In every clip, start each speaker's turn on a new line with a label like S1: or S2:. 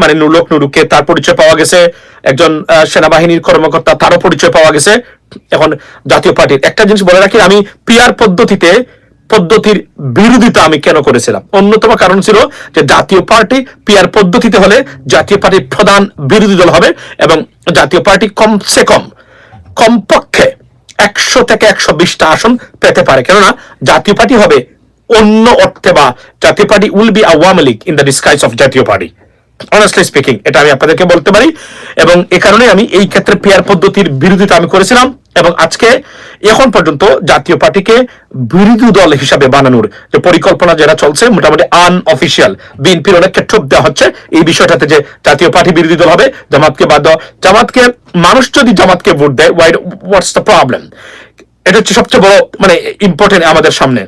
S1: মানে নুলক নুরুকে তার পরিচয় পাওয়া গেছে, একজন সেনাবাহিনীর কর্মকর্তা তারও পরিচয় পাওয়া গেছে, এখন জাতীয় পার্টির। একটা জিনিস বলে রাখি, আমি পিয়ার পদ্ধতিতে, পদ্ধতির বিরোধিতা আমি কেন করেছিলাম? অন্যতম কারণ ছিল যে জাতীয় পার্টি পিয়ার পদ্ধতিতে হলে জাতীয় পার্টির প্রধান বিরোধী দল হবে এবং জাতীয় পার্টি কমসে কম, কমপক্ষে একশো থেকে একশো বিশটা আসন পেতে পারে। কেননা জাতীয় পার্টি হবে অন্য অর্থে বা Jatiya Party will be Awami League in the disguise of Jatiya Party. Honestly speaking এটা আমি আপনাদেরকে বলতে পারি। এবং এ কারণে আমি এই ক্ষেত্রে পিয়ার পদ্ধতির বিরোধিতা আমি করেছিলাম এবং আজকে এখন পর্যন্ত জাতীয় পার্টিকে বিরোধী দল হিসাবে বানানোর যে পরিকল্পনা যেটা চলছে, মোটামুটি আনঅফিসিয়াল বিএনপির অনেক ক্ষেত্রে দেওয়া হচ্ছে এই বিষয়টাতে যে জাতীয় পার্টি বিরোধী দল হবে, জামাতকে বাদ দেওয়া জামাতকে, মানুষ যদি জামাতকে ভোট দেয় ওয়াই হোয়াটস দ্য প্রবলেম এটা হচ্ছে সবচেয়ে বড় মানে ইম্পর্টেন্ট আমাদের সামনে।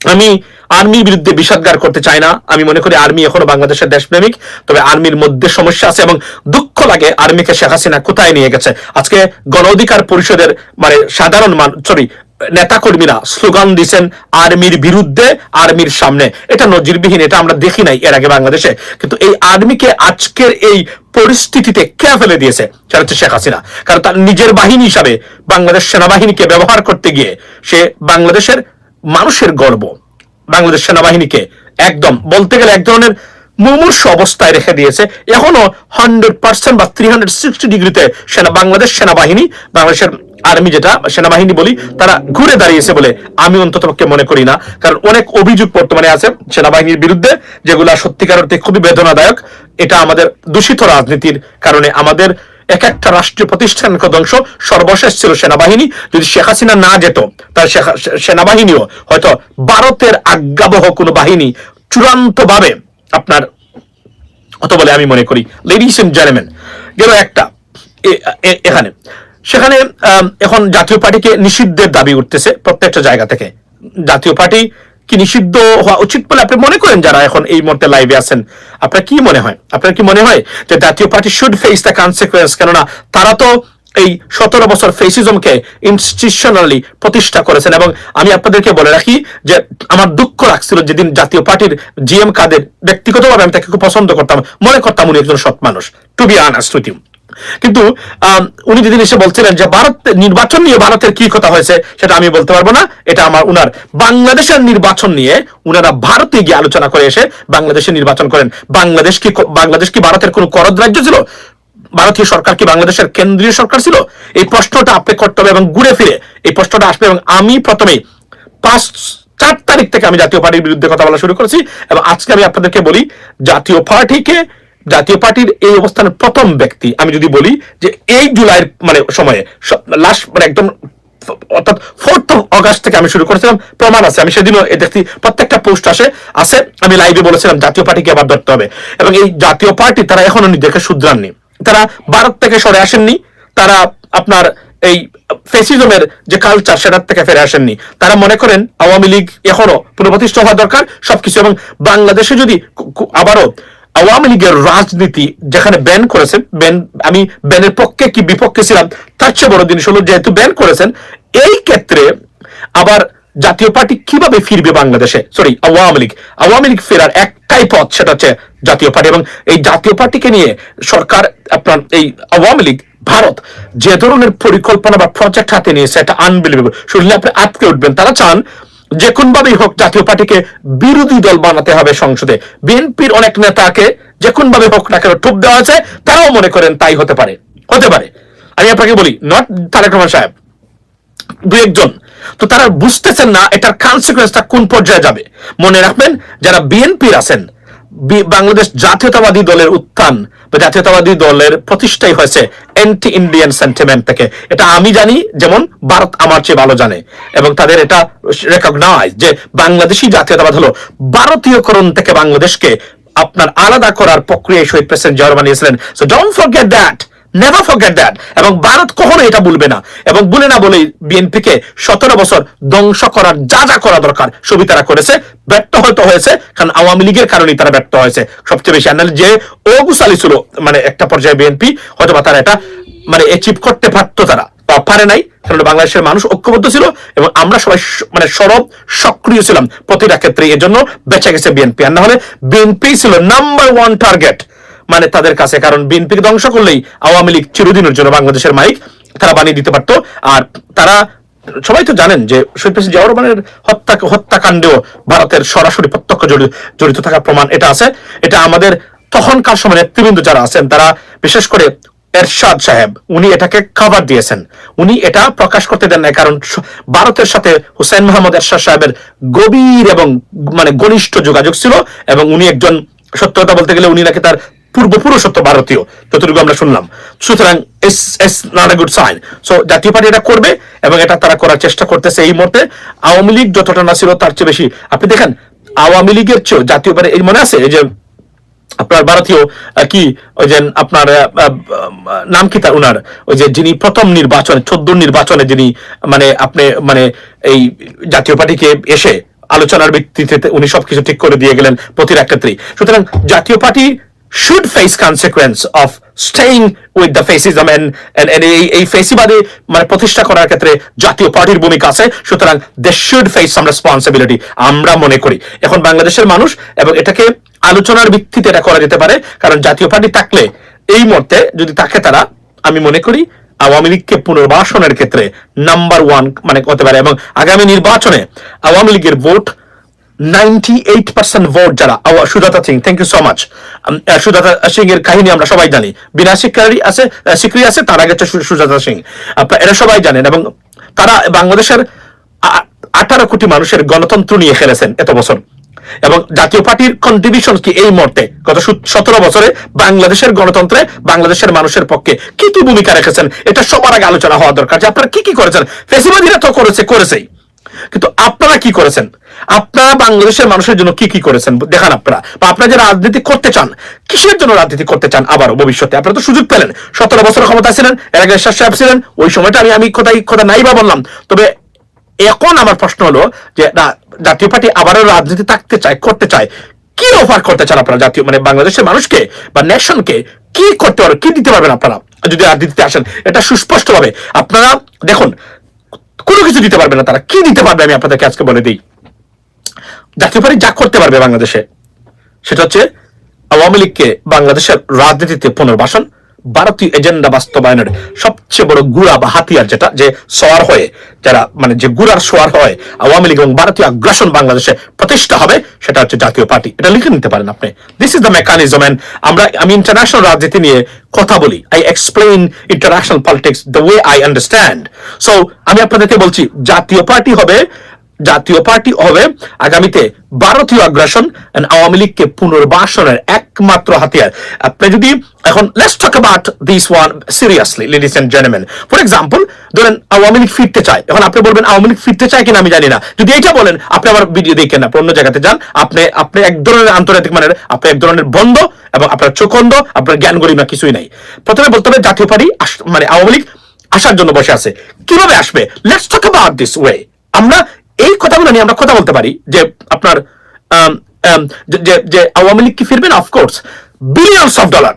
S1: আমি আর্মির বিরুদ্ধে বিষাদগার করতে চাই না। আমি মনে করি আর্মি এখনও বাংলাদেশের দেশপ্রেমিক, তবে আর্মির মধ্যে সমস্যা আছে এবং দুঃখ লাগে আর্মিকে শেখ হাসিনা কোথায় নিয়ে গেছে। আজকে গণ অধিকার পরিষদের মানে সাধারণ মান সরি নেতাকর্মীরা স্লোগান দিচ্ছেন আর্মির বিরুদ্ধে, আর্মির সামনে। এটা নজিরবিহীন, এটা আমরা দেখি নাই এর আগে বাংলাদেশে। কিন্তু এই আর্মিকে আজকের এই পরিস্থিতিতে কে ফেলে দিয়েছে? সেটা হচ্ছে শেখ হাসিনা। কারণ তার নিজের বাহিনী হিসাবে বাংলাদেশ সেনাবাহিনীকে ব্যবহার করতে গিয়ে সে বাংলাদেশের মানুষের গর্ব। বাংলাদেশ সেনাবাহিনীকে একদম বলতে গেলে এক ধরনের মুমূর্ষ অবস্থায় রেখে দিয়েছে। এখনও হান্ড্রেড পার্সেন্ট বা থ্রি হান্ড্রেড সিক্সটি ডিগ্রিতে সেনা বাংলাদেশ সেনাবাহিনী, বাংলাদেশের আর্মি যেটা, সেনাবাহিনী বলি, তারা ঘুরে দাঁড়িয়েছে বলে আমি অন্ততপক্ষে মনে করি না। কারণ অনেক অভিযোগ বর্তমানে আছে সেনাবাহিনীর বিরুদ্ধে, যেগুলো সত্যিকার অর্থে খুবই বেদনাদায়ক। এটা আমাদের দূষিত রাজনীতির কারণে আমাদের এক একটা রাষ্ট্রীয় প্রতিষ্ঠানকে ধ্বংস সর্বশেষ ছিল সেনাবাহিনী। যদি শেখ হাসিনা না যেত তার সেনাবাহিনীও হয়তো ভারতের আজ্ঞাবহ কোনো বাহিনী চূড়ান্ত ভাবে আপনার, অত বলে আমি মনে করি লেডিস এন্ড জেন্টলম্যান গেল একটা এখানে। সেখানে এখন জাতীয় পার্টিকে নিষিদ্ধের দাবি উঠতেছে প্রত্যেকটা জায়গা থেকে। জাতীয় পার্টি কি নিষিদ্ধ হওয়া উচিত বলে আপনি মনে করেন যারা এখন এই মুহূর্তে লাইভে আছেন? আপনার কি মনে হয়? আপনার কি মনে হয় যে Jatiya Party should face the consequence কেননা তারা তো এই সতেরো বছর ফেসিজমকে ইনস্টিটিউশনালি প্রতিষ্ঠা করেছেন। এবং আমি আপনাদেরকে বলে রাখি যে আমার দুঃখ লাগছিল যেদিন জাতীয় পার্টির জিএম কাদের ব্যক্তিগতভাবে আমি তাকে খুব পছন্দ করতাম। মনে করতাম উনি একজন সৎ মানুষ। টু বি আনার্স উইথ ইউ কিন্তু উনি যেদিন এসে বলছিলেন যে ভারত, নির্বাচন নিয়ে ভারতের কি কথা হয়েছে, সেটা আমি বলতে পারব না। এটা আমার উনার। বাংলাদেশের নির্বাচন নিয়ে উনারা ভারতে গিয়ে আলোচনা করে এসে বাংলাদেশে নির্বাচন করেন। বাংলাদেশ কি বাংলাদেশ কি ভারতের কোনো করদ রাজ্য ছিল? ভারতীয় সরকার কি বাংলাদেশের কেন্দ্রীয় সরকার ছিল? এই প্রশ্নটা আপনি করতে হবে এবং ঘুরে ফিরে এই প্রশ্নটা আসবে এবং আমি প্রথমেই পাঁচ, চার তারিখ থেকে আমি জাতীয় পার্টির বিরুদ্ধে কথা বলা শুরু করেছি এবং আজকে আমি আপনাদেরকে বলি, জাতীয় পার্টিকে জাতীয় পার্টির এই অবস্থানের প্রথম ব্যক্তি, আমি যদি বলি যে এই জুলাইয়ের মানে সময়ে লাস্ট মানে একদম অর্থাৎ ফোর্থ অগাস্ট থেকে আমি শুরু করেছিলাম, প্রমাণ আছে। আমি সেদিনও দেখছি, প্রত্যেকটা পোস্ট আসে, আছে, আমি লাইভে বলেছিলাম, জাতীয় পার্টিকে আবার ধরতে হবে। এবং এই জাতীয় পার্টি, তারা এখনও নিজেকে শুধরাননি। তারা ভারত থেকে সরে আসেননি, তারা আপনার এই ফেসিজমের যে কালচার সেটার থেকে ফিরে আসেননি। তারা মনে করেন, আওয়ামী লীগ এখনও পুনঃপ্রতিষ্ঠা হওয়া দরকার, সবকিছু, এবং বাংলাদেশে যদি আবারও আওয়ামী লীগের রাজনীতি যেখানে ব্যান করেছেন ব্যান আমি ব্যানের পক্ষে কি বিপক্ষে ছিলাম, তার চেয়ে বড় জিনিস হলো যেহেতু ব্যান করেছেন, এই ক্ষেত্রে আবার জাতীয় পার্টি কীভাবে ফিরবে বাংলাদেশে? সরি আওয়ামী লীগ। আওয়ামী লীগ ফেরার একটাই পথ সেটা হচ্ছে জাতীয় পার্টি এবং এই জাতীয় পার্টিকে নিয়ে সরকার, আপনার এই আওয়ামী লীগ, ভারত যে ধরনের পরিকল্পনা বা প্রজেক্ট হাতে নিয়েছে, এটা আনবিলিভেবল শুনলে আপনি আটকে উঠবেন। তারা চান যে কোনভাবেই হোক জাতীয় পার্টিকে বিরোধী দল বানাতে হবে সংসদে। বিএনপির অনেক নেতাকে যে কোন ভাবে হোক না কেন ঠুপ দেওয়া আছে তারাও মনে করেন তাই হতে পারে। হতে পারে। আমি আপনাকে বলি নট তারেক রহমান সাহেব, দু একজন। তো তারা বুঝতেছেন না এটার কনসিকুয়েন্সটা কোন পর্যায়ে যাবে। মনে রাখবেন, যারা বিএনপির আছেন বাংলাদেশ জাতীয়তাবাদী দলের উত্থান, বা জাতীয়তাবাদী দলের প্রতিষ্ঠাই হয়েছে অ্যান্টি ইন্ডিয়ান সেন্টিমেন্ট থেকে। এটা আমি জানি, যেমন ভারত আমার চেয়ে ভালো জানে, এবং তাদের এটা রেকগনাইজ যে বাংলাদেশি জাতীয়তাবাদ হলো। ভারতীয়করণ থেকে বাংলাদেশকে আপনার আলাদা করার প্রক্রিয়ায় শহীদ প্রেসিডেন্ট জিয়া রহমান নিয়েছিলেন। So don't forget that never forget that এবং ভারত কখনো এটা বলবে না। এবং বলে না বলেই বিএনপিকে সতেরো বছর ধ্বংস করার যা যা করা দরকার, সবই তারা করেছে। ব্যর্থ হয়তো হয়েছে, কারণ আওয়ামী লীগের কারণেই তারা ব্যর্থ হয়েছে। সবচেয়ে বেশি আর নাহলে যে অগুসালি ছিল মানে একটা পর্যায়ে বিএনপি হয়তো বা তারা এটা মানে অ্যাচিভ করতে পারতো তারা। বা পারে নাই, কারণ বাংলাদেশের মানুষ ঐক্যবদ্ধ ছিল এবং আমরা সবাই মানে সরব, সক্রিয় ছিলাম প্রতিটা ক্ষেত্রে এর জন্য বেঁচে গেছে বিএনপি। আর না হলে বিএনপি ছিল নাম্বার ওয়ান টার্গেট মানে তাদের কাছে, কারণ বিএনপিকে ধ্বংস করলেই আওয়ামী লীগ চিরদিনের জন্য বাংলাদেশের মাইক তারা বানিয়ে দিতে পারতো। আর তারা, সবাই তো জানেন যে শহীদ জিয়াউর রহমানের হত্যা, হত্যাকাণ্ডেও ভারতের সরাসরি প্রত্যক্ষ জড়ি- জড়িত থাকার প্রমাণ এটা আছে। এটা আমাদের তখনকার সময় নেতৃবৃন্দ যারা আছেন, তারা বিশেষ করে এরশাদ সাহেব, উনি এটাকে কভার দিয়েছেন। উনি এটা প্রকাশ করতে দেন না কারণ ভারতের সাথে হুসাইন মোহাম্মদ এরশাদ সাহেবের গভীর এবং মানে ঘনিষ্ঠ যোগাযোগ ছিল এবং উনি একজন সত্য কথা বলতে গেলে উনি নাকি তার পূর্বপুরুষত্ব ভারতীয়, যতটুকু আমরা শুনলাম। সুতরাং it's it's not a good sign so Jatiya Party এটা করবে এবং এটা তারা করার চেষ্টা করতেছে এই মুহূর্তে। আওয়ামী লীগ যতটা না ছিল তার চেয়ে বেশি। আপনি দেখেন, আওয়ামী লীগের চেয়েও জাতীয় পার্টি, এই মনে আছে যে আপনার ভারতীয় কি, ওই যে আপনার নাম কি তার উনার? ওই যে যিনি প্রথম নির্বাচনে, চোদ্দ নির্বাচনে যিনি মানে আপনি মানে এই জাতীয় পার্টিকে এসে আলোচনার ভিত্তিতে উনি সবকিছু ঠিক করে দিয়ে গেলেন প্রতিটা ক্ষেত্রেই। সুতরাং Jatiya Party should face consequence of staying with the fascism and এই এই ফেসিবাদী মানে প্রতিষ্ঠা করার ক্ষেত্রে জাতীয় পার্টির ভূমিকা আছে, সুতরাং they should face some responsibility আমরা মনে করি। এখন বাংলাদেশের মানুষ এবং এটাকে আলোচনার ভিত্তিতে এটা করা যেতে পারে, কারণ জাতীয় পার্টি থাকলে এই মুহূর্তে যদি থাকে তারা, আমি মনে করি আওয়ামী লীগকে পুনর্বাসনের ক্ষেত্রে নাম্বার ওয়ান মানে হতে পারে এবং আগামী নির্বাচনে আওয়ামী লীগের vote ninety eight percent vote যারা Sujata Singh thank you so much Sujata Singh এর কাহিনী আমরা সবাই জানি। বিনা শিক্ষারই আছে শিক্ষারী আছে, তার সুজাতা সিং। এরা সবাই জানেন এবং তারা বাংলাদেশের আঠারো কোটি মানুষের গণতন্ত্র নিয়ে খেলেছেন এত বছর। এবং জাতীয় পার্টির কন্ট্রিবিউশন কি এই মুহূর্তে? গত সতেরো বছরে বাংলাদেশের গণতন্ত্রে বাংলাদেশের মানুষের পক্ষে কি কি ভূমিকা রেখেছেন? এটা সবার আগে আলোচনা হওয়া দরকার যে আপনারা কি কি করেছেন। ফেসিবাদীরা তো করেছে, করেছেই। কিন্তু আপনারা কি করেছেন? আপনারা বাংলাদেশের মানুষের জন্য কি কি করেছেন? দেখান আপনারা। বা আপনারা যে রাজনীতি করতে চান, কিসের জন্য রাজনীতি করতে চান আবারও ভবিষ্যতে? আপনারা তো সুযোগ পেলেন। সতেরো বছর ক্ষমতা ছিলেন এর আগে সাহেব ছিলেন, ওই সময়টা আমি আমি কোথায় কথা নাই বা বললাম। তবে এখন আমার প্রশ্ন হলো যে জাতীয় পার্টি আবারও রাজনীতি থাকতে চায়, করতে চায়, কি অফার করতে চান আপনারা? জাতীয় মানে বাংলাদেশের মানুষকে বা নেশনকে কি করতে পারবেন, কি দিতে পারবেন আপনারা? যদি রাজনীতিতে আসেন, এটা সুস্পষ্টভাবে। আপনারা দেখুন কোনো কিছু দিতে পারবে না তারা। কি দিতে পারবে আমি আপনাদেরকে আজকে বলে দিই? জাতীয় পার্টি যা করতে পারবে বাংলাদেশে, সেটা হচ্ছে আওয়ামী লীগকে বাংলাদেশের রাজনীতিতে পুনর্বাসন ভারতীয় এজেন্ডা বাস্তবায়নের সবচেয়ে বড় গুড়া বা হাতিয়ার যেটা, যে সোয়ার হয়ে, যারা মানে যে গুড়ার সোয়ার হয়, আওয়ামী লীগ এবং ভারতীয় আগ্রাসন বাংলাদেশে প্রতিষ্ঠা হবে, সেটা হচ্ছে জাতীয় পার্টি। এটা লিখে নিতে পারেন আপনি। This is the mechanism and আমরা, আমি ইন্টারন্যাশনাল রাজনীতি নিয়ে কথা বলি। I explain international politics the way I understand so আমি আপনাদেরকে বলছি, জাতীয় পার্টি হবে জাতীয় পার্টি হবে আগামীতে ভারতীয় আগ্রাসন আওয়ামী লীগকে পুনর্বাসনের একমাত্র হাতিয়ার। আপনি যদি এখন let's talk about this one seriously ladies and gentleman for example ধরেন আওয়ামী লীগ ফিরতে চায়। এখন আপনি বলবেন, আওয়ামী লীগ ফিরতে চায় কিনা আমি জানি না। যদি এটা বলেন, আপনি আবার ভিডিও দেখেন না অন্য জায়গাতে যান। আপনি আপনি এক ধরনের আন্তর্জাতিক মানের, আপনি এক ধরনের বন্ধ এবং আপনার চোখন্দ আপনার জ্ঞান গরিমা কিছুই নাই। প্রথমে বলতে হবে জাতীয় পার্টি মানে আওয়ামী লীগ আসার জন্য বসে আছে। কীভাবে আসবে? Let's talk about this way আমরা এই কথাগুলো নিয়ে আমরা কথা বলতে পারি যে আপনার যে- যে আওয়ামী লীগ কি ফিরবেন? অফকোর্স বিলিয়নস অফ ডলার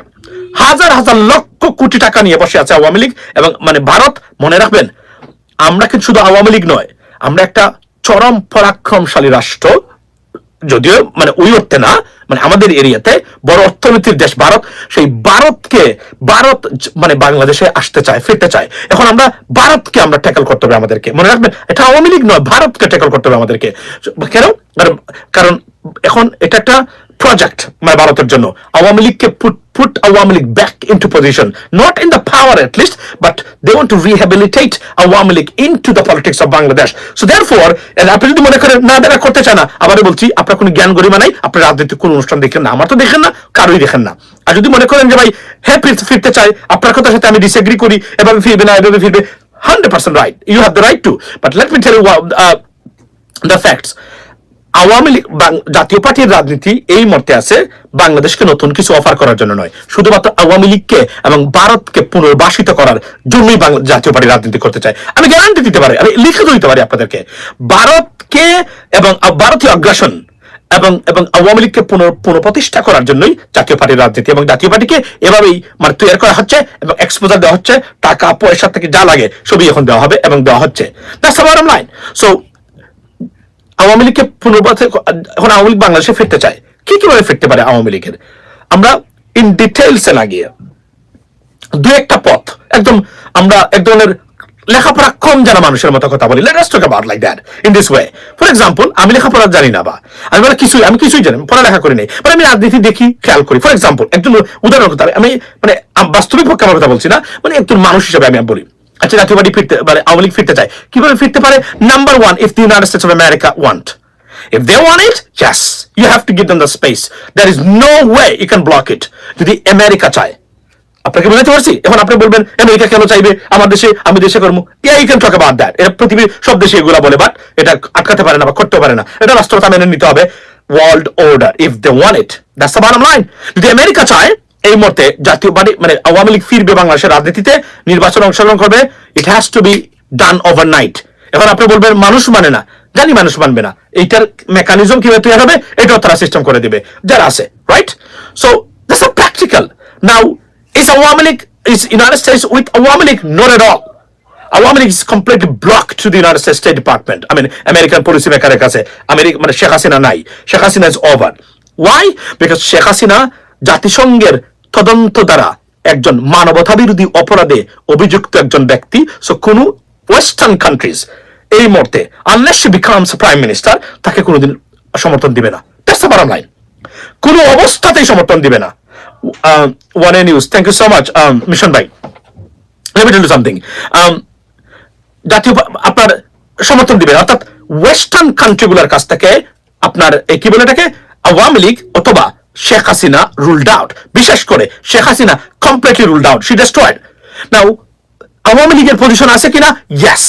S1: হাজার হাজার লক্ষ কোটি টাকা নিয়ে বসে আছে আওয়ামী লীগ এবং মানে ভারত, মনে রাখবেন, আমরা কিন্তু শুধু আওয়ামী লীগ নয়, আমরা একটা চরম পরাক্রমশালী রাষ্ট্র। যদিও মানে ওই অর্থে না মানে আমাদের এরিয়াতে বড় অর্থনীতির দেশ ভারত, সেই ভারতকে, ভারত মানে বাংলাদেশে আসতে চায়, ফিরতে চায়। এখন আমরা ভারতকে আমরা ট্যাকল করতে হবে আমাদেরকে। মনে রাখবেন, এটা আওয়ামী লীগ নয়, ভারতকে ট্যাকল করতে হবে আমাদেরকে। কেন? কারণ এখন এটা একটা প্রজেক্ট মানে ভারতের জন্য আওয়ামী লীগকে put Awami League back into position, not in the power at least, but they want to rehabilitate Awami League into the politics of Bangladesh. So therefore, and আপনি যদি মনে করেন না তারা করতে চায় না আবারও বলছি আপনার কোনো জ্ঞান গরিমা নাই আপনার রাজনৈতিক কোনো অনুষ্ঠান দেখেন না আমার তো দেখেন না কারোই দেখেন না। আর যদি মনে করেন যে ভাই হ্যাঁ ফিরতে চাই আপনার কথার সাথে আমি ডিসএগ্রি করি এভাবে ফিরবে না এভাবে ফিরবে hundred percent right you have the right to but let me tell you the facts Awami League Jatiya পার্টির রাজনীতি এই মুহূর্তে আছে, বাংলাদেশকে নতুন কিছু অফার করার জন্য নয়। শুধুমাত্র আওয়ামী লীগকে এবং ভারতকে পুনর্বাসিত করার জন্যই জাতীয় পার্টি রাজনীতি করতে চায়। আমি গ্যারান্টি দিতে পারি, আমি লিখিত দিতে পারি আপনাদেরকে। ভারতকে এবং ভারতীয় আগ্রাসন এবং এবং আওয়ামী লীগকে পুনঃ পুনঃপ্রতিষ্ঠা করার জন্যই জাতীয় পার্টির রাজনীতি এবং জাতীয় পার্টিকে এভাবেই মানে তৈরি করা হচ্ছে এবং এক্সপোজার দেওয়া হচ্ছে। টাকা, পয়সা থেকে যা লাগে সবই এখন দেওয়া হবে এবং দেওয়া হচ্ছে। সো আওয়ামী লীগকে পুনর্বাসন এখন আওয়ামী লীগ বাংলাদেশে ফিরতে চায়। কি কীভাবে ফিরতে পারে আওয়ামী লীগের? আমরা ইন ডিটেলসে না গিয়ে দু একটা পথ, একদম আমরা এক ধরনের লেখাপড়া কম জানা মানুষের মতো কথা বলি। Let talk about like that in this way for example আমি লেখাপড়া জানি না বা, আমি বলে কিছুই, আমি কিছুই জানি পড়ালেখা করি নাই। মানে আমি রাজনীতি দেখি, খেয়াল করি। ফর এক্সাম্পল একজন উদাহরণ কথা, আমি মানে বাস্তবিক পক্ষে আমার কথা বলছি না মানে একজন মানুষ হিসেবে আমি বলি। আচ্ছা জাতীয় পার্টি ফিরতে মানে আওয়ামী লীগ ফিরতে চায়। কীভাবে ফিরতে পারে? Number one if the United States of America want If they want it, yes, you have to give them the space. There is no way you can block it. যদি আমেরিকা চায় আপনাকে বোঝাতে পারছি? এখন আপনি বলবেন আমেরিকা কেন চাইবে? আমার দেশে আমি দেশে করব you can talk about that এটা পৃথিবীর সব দেশে এগুলা বলে বাট এটা আটকাতে পারে না বা করতে পারে না। এটা রাষ্ট্রতা মেনে নিতে হবে। World order if they want it that's the line যদি আমেরিকা চায় এই মুহূর্তে জাতীয় বাড়ি মানে আওয়ামী লীগ ফিরবে বাংলাদেশের রাজনীতিতে, নির্বাচন অংশগ্রহণ করবে it has to be done overnight এখন আপনি বলবেন, মানুষ মানে না। জানি মানুষ মানবে না। এইটার মেকানিজম কীভাবে তৈরি হবে, এটাও তারা সিস্টেম করে দিবে। যারা আছে right so that's a practical now is Awami League is United States with Awami League? Not at all Awami League is completely block to the United States state department I mean American policy মেকারের কাছে। America মানে শেখ হাসিনা নাই। Sheikh Hasina is over why because Sheikh Hasina জাতিসংঘের তদন্ত দ্বারা একজন মানবতা বিরোধী অপরাধে অভিযুক্ত একজন ব্যক্তি সো কোনো ওয়েস্টার্ন কান্ট্রিজ। এই মুহূর্তে আনলেস বিকামস প্রাইম মিনিস্টার তাকে কোনোদিন সমর্থন দিবে না। দ্যাটস দ্য বটম লাইন কোনো অবস্থাতেই সমর্থন দিবে না। One a news thank you so much Mishon ভাই। You something um, জাতীয় আপনার সমর্থন দিবে অর্থাৎ ওয়েস্টার্ন কান্ট্রিগুলোর কাছ থেকে আপনার কি বলে এটাকে? আওয়ামী লীগ অথবা শেখ হাসিনা রুলড আউট বিশেষ করে Sheikh Hasina completely ruled out she destroyed now Awami লীগের পজিশন আছে কিনা? ইয়েস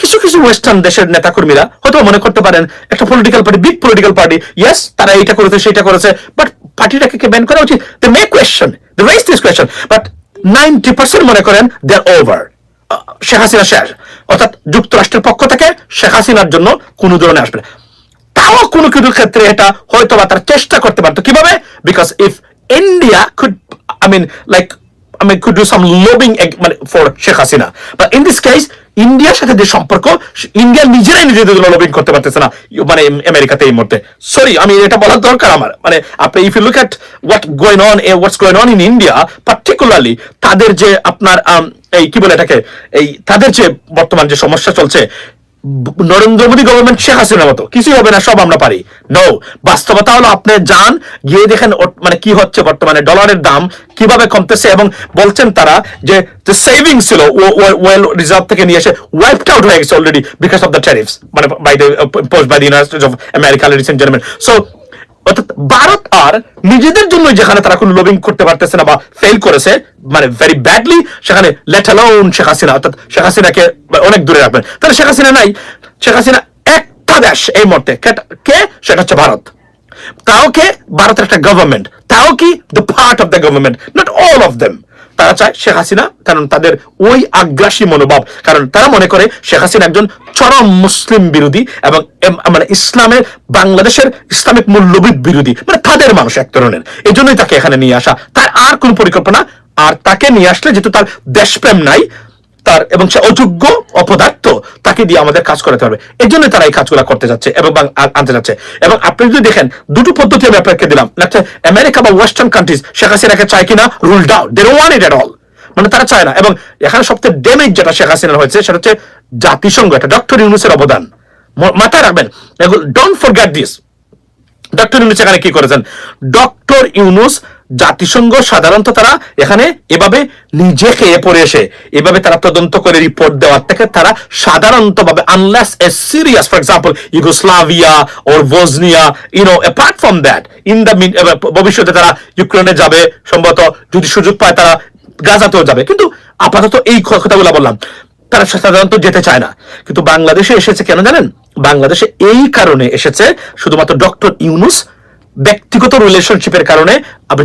S1: কিছু কিছু ওয়েস্টার্ন দেশের নেতাকর্মীরা হয়তো মনে করতে পারেন, একটা political party big political party yes তারা এইটা করেছে সেটা করেছে বাট পার্টিটাকে কে ব্যান করা উচিত? They may question they raise this question but ninety percent মনে করেন they are over Sheikh Hasina শেষ। অর্থাৎ যুক্তরাষ্ট্রের পক্ষ থেকে শেখ হাসিনার জন্য কোনো ধরনের আসবে না। কোনো কিছু ক্ষেত্রে এটা হয়তো বা তার চেষ্টা করতে পারতো। কীভাবে? Because if India could I mean like could মানে for Sheikh Hasina in this case ইন্ডিয়ার সাথে যে সম্পর্ক ইন্ডিয়া নিজেরাই নিজেদের জন্য লবিং করতে পারতেছে না মানে আম- আমেরিকাতে এই মুহূর্তে। সরি আমি এটা বলার দরকার আমার। মানে আপনি if you look at what going on what's going on in India particularly তাদের যে আপনার আম, এই কি বলে এটাকে এই তাদের যে বর্তমান যে সমস্যা চলছে নরেন্দ্র মোদী গভর্নমেন্ট শেখ হাসিনার মতো। কিছুই হবে না, সব আমরা পারি। নো বাস্তবতা হলো আপনি যান, গিয়ে দেখেন মানে কি হচ্ছে বর্তমানে ডলারের দাম কীভাবে কমতেছে এবং বলছেন তারা যে সেভিংস ছিল ওয়েল রিজার্ভ থেকে নিয়ে এসে ওয়াইপড আউট হয়ে গেছে already because of the tariffs মানে by the post by the United of America recent so অর্থাৎ ভারত আর নিজেদের জন্য যেখানে তারা কোনো লবিং করতে পারতেছে না বা ফেল করেছে মানে ভেরি ব্যাডলি সেখানে লেট অ্যালাউন শেখ হাসিনা। অর্থাৎ শেখ হাসিনাকে অনেক দূরে রাখবেন। তাহলে শেখ হাসিনা নাই। শেখ হাসিনা একটা দেশ এই মুহূর্তে। কে- সেটা হচ্ছে ভারত। তাও কে? ভারতের একটা গভর্নমেন্ট তাও কি? The part of the government not all of them তারা চায় শেখ হাসিনা, কারণ তাদের ওই আগ্রাসী মনোভাব। কারণ তারা মনে করে শেখ হাসিনা একজন চরম মুসলিম বিরোধী এবং মানে ইসলামের, বাংলাদেশের ইসলামিক মূল্যবিদ বিরোধী। মানে তাদের মানুষ এক ধরনের। এই জন্যই তাকে এখানে নিয়ে আসা। তার আর কোন পরিকল্পনা, আর তাকে নিয়ে আসলে যেহেতু তার দেশপ্রেম নাই তার এবং সে অযোগ্য অপদার্থ তাকে দিয়ে আমাদের কাজ করাতে হবে। এই জন্য তারা এই কাজগুলো করতে যাচ্ছে এবং আনতে যাচ্ছে। এবং আপনি যদি দেখেন, দুটো পদ্ধতি আমি আপনাকে দিলাম। একটা, আমেরিকা বা ওয়েস্টার্ন কান্ট্রিজ শেখ হাসিনাকে চায় কিনা? Ruled out they want it at all মানে তারা চায় না। এবং এখানে সবচেয়ে ড্যামেজ যেটা শেখ হাসিনার হয়েছে, সেটা হচ্ছে জাতিসংঘ এটা ডক্টর ইউনুসের অবদান। মাথায় রাখবেন don't forget this doctor Yunus এখানে কি করেছেন? ডক্টর ইউনুস জাতিসংঘ সাধারণত তারা এখানে এভাবে নিজে খেয়ে পড়ে এসে এভাবে তারা তদন্ত করে রিপোর্ট দেওয়ার থেকে তারা সাধারণত ভাবে unless a serious for example Yugoslavia or Bosnia you know apart from that in the ভবিষ্যতে তারা ইউক্রেনে যাবে, সম্ভবত যদি সুযোগ পায় তারা গাজাতেও যাবে। কিন্তু আপাতত এই কথাগুলো বললাম, তারা সাধারণত যেতে চায় না। কিন্তু বাংলাদেশে এসেছে কেন জানেন? বাংলাদেশে এই কারণে এসেছে, শুধুমাত্র ডক্টর ইউনুস ব্যক্তিগত রিলেশনশিপের কারণে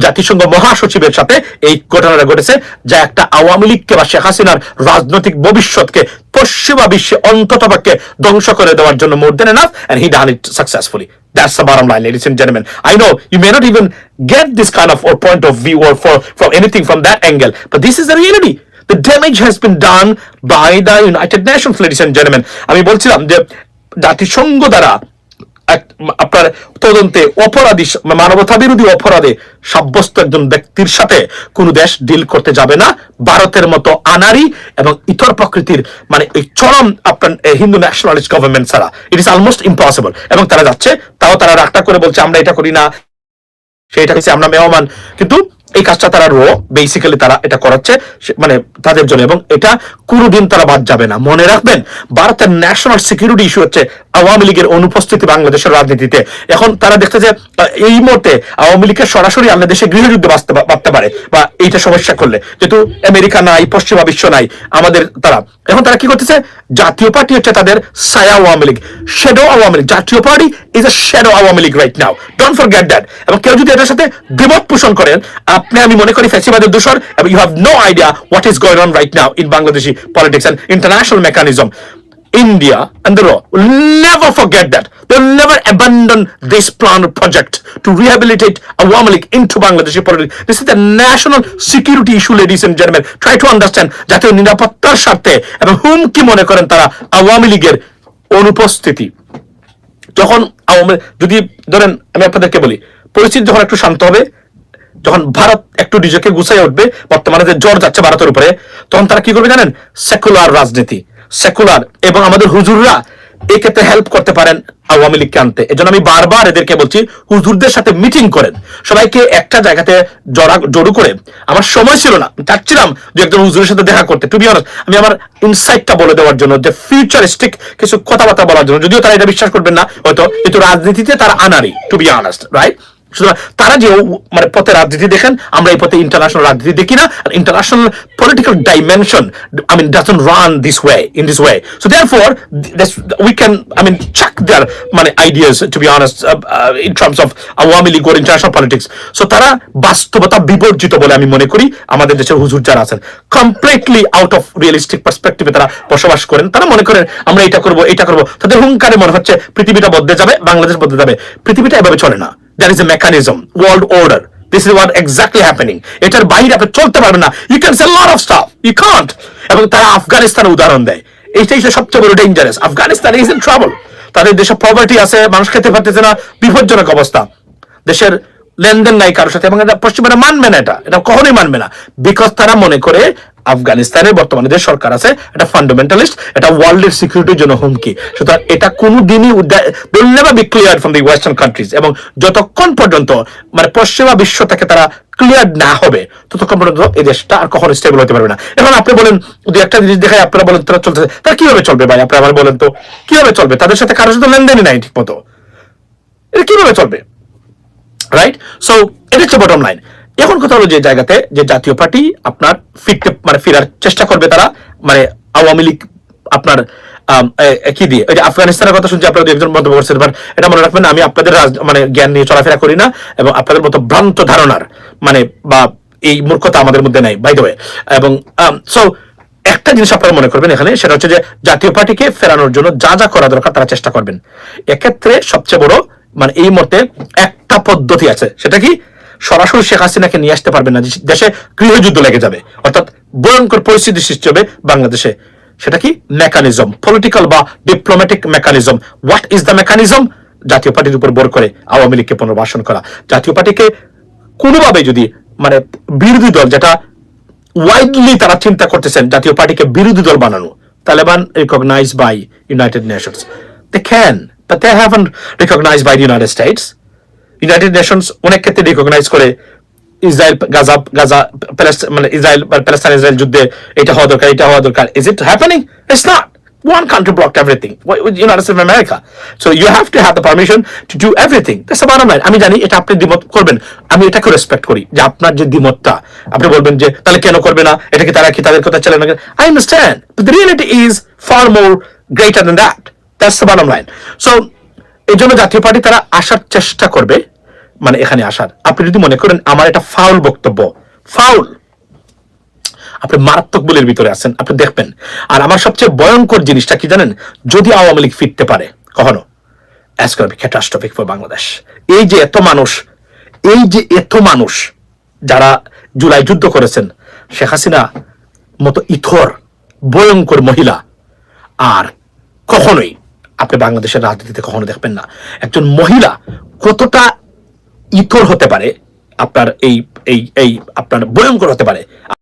S1: জাতিসংঘ মহাসচিবের সাথে এই ঘটনাটা ঘটেছে যা একটা আওয়ামী লীগকে বা শেখ হাসিনার রাজনৈতিক ভবিষ্যৎকে পশ্চিমা বিশ্বে অন্ততপক্ষে ধ্বংস করে দেওয়ার জন্য more than enough and he done it successfully that's the bottom line ladies and gentlemen i know you may not even get this kind of or point of view or for from anything from that angle but this is the reality the damage has been done by the united nations ladies and gentlemen আমি বলছিলাম যে জাতিসংঘ দ্বারা আপনার তদন্তে অপরাধী মানবতা বিরোধী অপরাধে সাব্যস্ত একজন ব্যক্তির সাথে কোনো দেশ ডিল করতে যাবে না। ভারতের মতো আনারি এবং ইতর প্রকৃতির মানে এই চরম আপনার হিন্দু ন্যাশনালিস্ট গভর্নমেন্ট ছাড়া ইট ইস অলমোস্ট ইম্পসিবল এবং তারা যাচ্ছে, তাও তারা রাগটা করে বলছে, আমরা এটা করি না সেটা হচ্ছে আমরা মেহমান কিন্তু এই কাজটা তারা রো বেসিক্যালি তারা এটা করাচ্ছে মানে তাদের জন্য, এবং এটা কোনোদিন তারা বাদ যাবে না। মনে রাখবেন, ভারতের ন্যাশনাল সিকিউরিটি ইস্যু হচ্ছে আওয়ামী লীগের অনুপস্থিতি বাংলাদেশের রাজনীতিতে। এখন তারা দেখতে যে এই মুহূর্তে আওয়ামী লীগের সরাসরি আমাদের দেশে গৃহযুদ্ধ বাঁচতে পারে, বা এইটা সমস্যা করলে। যেহেতু আমেরিকা নাই, পশ্চিমা বিশ্ব নাই, আমাদের তারা। এখন তারা কি করতেছে? জাতীয় পার্টি হচ্ছে তাদের সায়া Awami League. Shadow Awami League. Jatiya Party is a shadow Awami League right now don't forget that এবং কেউ যদি এটার সাথে দ্বিমত পোষণ করেন আপনি আমি মনে করি ফ্যাসিবাদের দোষর এবং you have no idea what is going on right now in Bangladeshi politics and international mechanism India and the law will never forget that. They'll never abandon this plan project to rehabilitate Awami League into Bangladeshi politics. This is a national security issue, ladies and gentlemen. Try to understand জাতীয় নিরাপত্তার স্বার্থে এবং হুমকি মনে করেন তারা আওয়ামী লীগের অনুপস্থিতি যখন আওয়ামী যদি ধরেন আমি আপনাদেরকে বলি পরিস্থিতি যখন একটু শান্ত হবে যখন ভারত একটু নিজেকে গুছাই উঠবে, বর্তমানে যে জ্বর যাচ্ছে ভারতের উপরে, তখন তারা কি করবে জানেন? সেকুলার রাজনীতি। সেকুলার এবং আমাদের হুজুররা এই ক্ষেত্রে হেল্প করতে পারেন আওয়ামী লীগকে আনতে। এজন্য আমি বারবার এদেরকে বলছি, হুজুরদের সাথে মিটিং করেন। সবাইকে একটা জায়গাতে জড়া জড়ো করে। আমার সময় ছিল না। চাচ্ছিলাম যে একজন হুজুরের সাথে দেখা করতে। টু বি অনেস্ট আমি আমার ইনসাইটটা বলে দেওয়ার জন্য, যে ফিউচারিস্টিক কিছু কথাবার্তা বলার জন্য, যদিও তারা এটা বিশ্বাস করবেন না, হয়তো কিন্তু রাজনীতিতে তারা আনারি টু বি অনেস্ট রাইট সুতরাং তারা যে মানে পথে রাজনীতি দেখেন, আমরা এই পথে ইন্টারন্যাশনাল রাজনীতি দেখি না, আর international political dimension I mean doesn't run this way in this way so therefore we can I mean chuck their মানে ideas to be honest in terms of Awami League or international politics so তারা বাস্তবতা বিবর্জিত বলে আমি মনে করি, আমাদের দেশের হুজুর যারা আছেন কমপ্লিটলি আউট অফ রিয়েলিস্টিক পার্সপেক্টিভে তারা বসবাস করেন। তারা মনে করেন, আমরা এটা করব এটা করব। তাদের হুঙ্কারে মনে হচ্ছে, পৃথিবীটা বদলে যাবে, বাংলাদেশ বদলে যাবে। পৃথিবীটা এভাবে চলে না। There is a mechanism world order this is what exactly happening এটার বাইরে আপনি চলতে পারবেন না। You can say lot of stuff you can't এবং তারা আফগানিস্তানের উদাহরণ দেয়। এইটাই সবচেয়ে বড় dangerous Afghanistan is in trouble তাদের দেশে প্রপার্টি আছে, মানুষ খেতে পারতেছে না। বিপজ্জনক অবস্থা। দেশের লেনদেন নাই কারোর সাথে। এবং এটা পশ্চিমারা মানবে না এটা। এটা কখনোই মানবে না। বিকজ তারা মনে করে আফগানিস্তানের বর্তমানে যে সরকার আছে, এটা ফান্ডামেন্টালিস্ট এটা ওয়ার্ল্ডের সিকিউরিটির জন্য হুমকি। সুতরাং এটা কোনো দিনই be clear from the western countries এবং যতক্ষণ পর্যন্ত মানে পশ্চিমা বিশ্ব থেকে তারা ক্লিয়ার না হবে, ততক্ষণ পর্যন্ত এই দেশটা আর কখনো স্টেবল হতে পারবে না। এখন আপনি বলেন যদি একটা জিনিস দেখায় আপনারা বলেন তারা চলতেছে তারা কীভাবে চলবে ভাই? আপনি আবার বলেন তো, কীভাবে চলবে? তাদের সাথে কারোর সাথে লেনদেনই নাই ঠিক মতো এটা কীভাবে চলবে? রাইট সো এটা হচ্ছে বটম লাইন এখন কথা হলো যে জায়গাতে যে জাতীয় পার্টি আপনার ফিরতে মানে ফেরার চেষ্টা করবে তারা মানে আওয়ামী লীগ আপনার কি দিয়ে, ওই যে আফগানিস্তানের কথা শুনছি, আপনারা একজন মন্তব্য করছেন এবার এটা মনে রাখবেন আমি আপনাদের মানে জ্ঞান নিয়ে চলাফেরা করি না, এবং আপনাদের মতো ভ্রান্ত ধারণার মানে বা এই মূর্খতা আমাদের মধ্যে নাই বাই দ্য এবং সো একটা জিনিস আপনারা মনে করবেন এখানে, সেটা হচ্ছে যে জাতীয় পার্টিকে ফেরানোর জন্য যা যা করা দরকার তারা চেষ্টা করবেন। এক্ষেত্রে সবচেয়ে বড় মানে এই মতে একটা পদ্ধতি আছে, সেটা কি? সরাসরি শেখ হাসিনাকে নিয়ে আসতে পারবে না দেশে গৃহযুদ্ধ লেগে যাবে। অর্থাৎ ভয়ঙ্কর পরিস্থিতি সৃষ্টি হবে বাংলাদেশে। সেটা কি? মেকানিজম পলিটিক্যাল বা diplomatic mechanism what is the mechanism Jatiya পার্টির উপর বোর করে আওয়ামী লীগকে পুনর্বাসন করা। জাতীয় পার্টিকে কোনোভাবে যদি মানে বিরোধী দল যেটা ওয়াইডলি তারা চিন্তা করতেছেন, জাতীয় পার্টিকে বিরোধী দল বানানো, Taliban recognise by United Nations they can but they haven't recognise by United States United Nations অনেক ক্ষেত্রে রিকগনাইজ করে ইসরায়েল গাজা গাজা মানে ইসরায়েল প্যালেস্তাইন ইসরায়েল যুদ্ধে এটা হওয়া দরকার, এটা হওয়া দরকার। Is it happening it's not One country blocked everything. With United States of America. So you have to have the permission to do everything. That's the bottom line. আমি জানি এটা আপনি দ্বিমত করবেন। আমি এটাকে রেসপেক্ট করি যে আপনার যে দ্বিমতটা, আপনি বলবেন যে তাহলে কেন করবে না? এটা কি তারা কি তাদের কথা চলে না? I understand reality is far more greater than that that's the bottom line so এই জন্য জাতীয় পার্টি তারা আসার চেষ্টা করবে। মানে এখানে আসার। আপনি যদি মনে করেন আমার এটা ফাউল বক্তব্য, ফাউল। আপনি মারাত্মক বলের ভিতরে আছেন, আপনি দেখবেন। আর আমার সবচেয়ে ভয়ঙ্কর জিনিসটা কি জানেন? যদি আওয়ামী লীগ ফিরতে পারে, কখনো? ক্যাটাস্ট্রফিক ফর বাংলাদেশ এই যে এত মানুষ, এই যে এত মানুষ যারা জুলাই যুদ্ধ করেছেন, শেখ হাসিনা মতো ইথর, ভয়ঙ্কর মহিলা, আর কখনোই আপনি বাংলাদেশের রাজনীতিতে কখনো দেখবেন না। একজন মহিলা কতটা ইতর হতে পারে আপনার এই এই এই আপনার ভয়ঙ্কর হতে পারে।